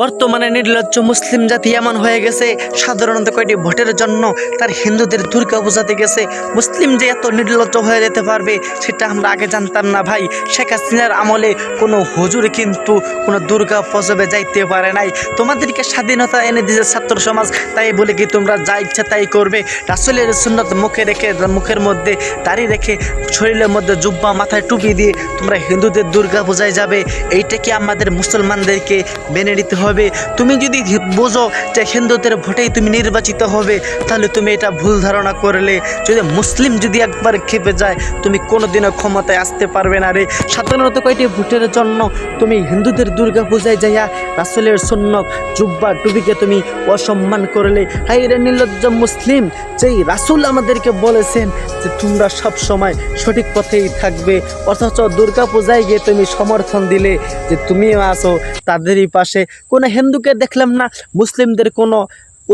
বর্তমানে নির্লজ্জ মুসলিম জাতি এমন হয়ে গেছে, সাধারণত কয়টি ভোটের জন্য তার হিন্দুদের দুর্গা বোঝাতে গেছে। মুসলিম যে এত নির্লজ্জ হয়ে যেতে পারবে, সেটা আমরা আগে জানতাম না ভাই। শেখ হাসিনার আমলে কোনো হুজুর কিন্তু কোনো দুর্গা পজবে যাইতে পারে নাই। তোমাদেরকে স্বাধীনতা এনে দিয়েছে ছাত্র সমাজ, তাই বলে কি তোমরা যা ইচ্ছা তাই করবে? রাসুলের সুন্নত মুখে রেখে, মুখের মধ্যে দাড়ি রেখে, শরীরের মধ্যে জুব্বা মাথায় টুপি দিয়ে তোমরা হিন্দুদের দুর্গা বোঝায় যাবে। এইটা কি আমাদের মুসলমানদেরকে মেনে নিতে হবে? তুমি যদি বোঝো যে হিন্দুদের ভোটেই তুমি নির্বাচিত হবে, তাহলে তুমি এটা ভুল ধারণা করলে। যদি মুসলিম যদি একবার খেপে যায়, তুমি কোনোদিনও ক্ষমতায় আসতে পারবে না রে। সাধারণত কয়টি ভোটের জন্য তুমি হিন্দুদের দুর্গা পূজায় যাইয়া রাসুলের সন্ন্যক জুব্বা, টুপিকে তুমি অসম্মান করলে? হাই রে নির্লজ্জ মুসলিম, যেই রাসুল আমাদেরকে বলেছেন যে তোমরা সব সময় সঠিক পথেই থাকবে, অথচ দুর্গা পূজায় গিয়ে তুমি সমর্থন দিলে যে তুমিও আসো, তাদেরই পাশে। কোনো হিন্দুকে দেখলাম না, মুসলিমদের কোনো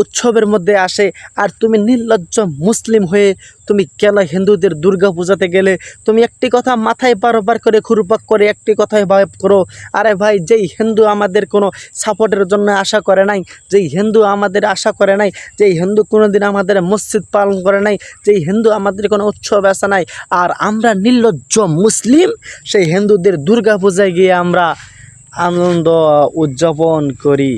উৎসবের মধ্যে আসে। আর তুমি নির্লজ্জ মুসলিম হয়ে তুমি কেন হিন্দুদের দুর্গা পূজাতে গেলে? তুমি একটি কথা মাথায় বারবার করে খুরপাক করে একটি কথাই ভাব করো। আরে ভাই, যেই হিন্দু আমাদের কোনো সাপোর্টের জন্য আশা করে নাই, যেই হিন্দু আমাদের আশা করে নাই, যেই হিন্দু কোনোদিন আমাদের মসজিদ পালন করে নাই, যেই হিন্দু আমাদের কোনো উৎসব আসা নাই, আর আমরা নির্লজ্জ মুসলিম, সেই হিন্দুদের দুর্গা পূজায় গিয়ে আমরা আনন্দ উদযাপন করি।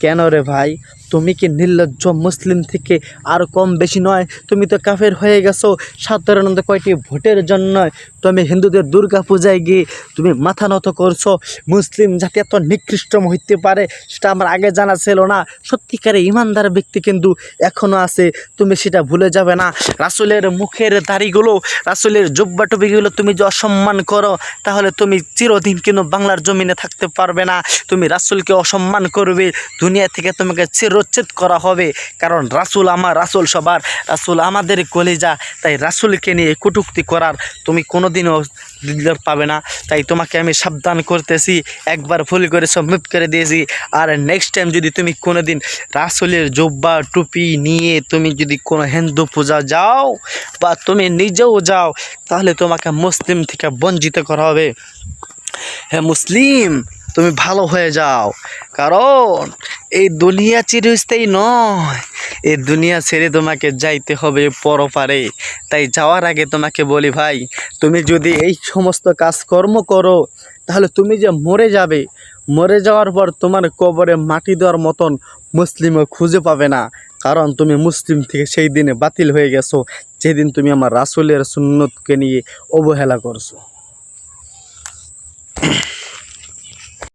কেন রে ভাই? তুমি কি নির্লজ্জ মুসলিম থেকে আর কম বেশি নয়? তুমি তো কাফের হয়ে গেছো। সাধারণত কয়টি ভোটের জন্য? তুমি হিন্দুদের দুর্গা পূজায় গিয়ে তুমি মাথা নত করছ। মুসলিম জাতি এত নিকৃষ্ট হইতে পারে সেটা আমার আগে জানা ছিল না। সত্যিকারে ইমানদার ব্যক্তি কিন্তু এখনও আছে। তুমি সেটা ভুলে যাবে না। রাসুলের মুখের দাড়িগুলো, রাসুলের জব্বা টুপিগুলো তুমি যে অসম্মান করো, তাহলে তুমি চিরদিন কিন্তু বাংলার জমিনে থাকতে পারবে না। তুমি রাসুলকে অসম্মান করবে। দুনিয়া থেকে তোমাকে চিরচ্ছেদ করা হবে। কারণ রাসুল আমার, রাসুল সবার, রাসুল আমাদের কলিজা। তাই রাসুলকে নিয়ে কটুক্তি করার তুমি কোনোদিনও দিদার পাবে না। তাই তোমাকে আমি সাবধান করতেছি। একবার ভুল করে সবমিট করে দিয়েছি। আর নেক্সট টাইম যদি তুমি কোনো দিন রাসুলের জব্বা, টুপি নিয়ে তুমি যদি কোনো হিন্দু পূজা যাও বা তুমি নিজেও যাও, তাহলে তোমাকে মুসলিম থেকে বঞ্চিত করা হবে। হ্যাঁ মুসলিম তুমি ভালো হয়ে যাও। কারণ এই দুনিয়া চিরস্থায়ী নয়। এই দুনিয়া ছেড়ে তোমাকে যাইতে হবে পরপারে। তাই যাওয়ার আগে তোমাকে বলি ভাই, তুমি যদি এই সমস্ত কাজকর্ম করো, তাহলে তুমি যে মরে যাবে, মরে যাওয়ার পর তোমার কবরে মাটি দেওয়ার মতন মুসলিমও খুঁজে পাবে না। কারণ তুমি মুসলিম থেকে সেই দিনে বাতিল হয়ে গেছো, যেদিন তুমি আমার রাসুলের সুন্নতকে নিয়ে অবহেলা করছ।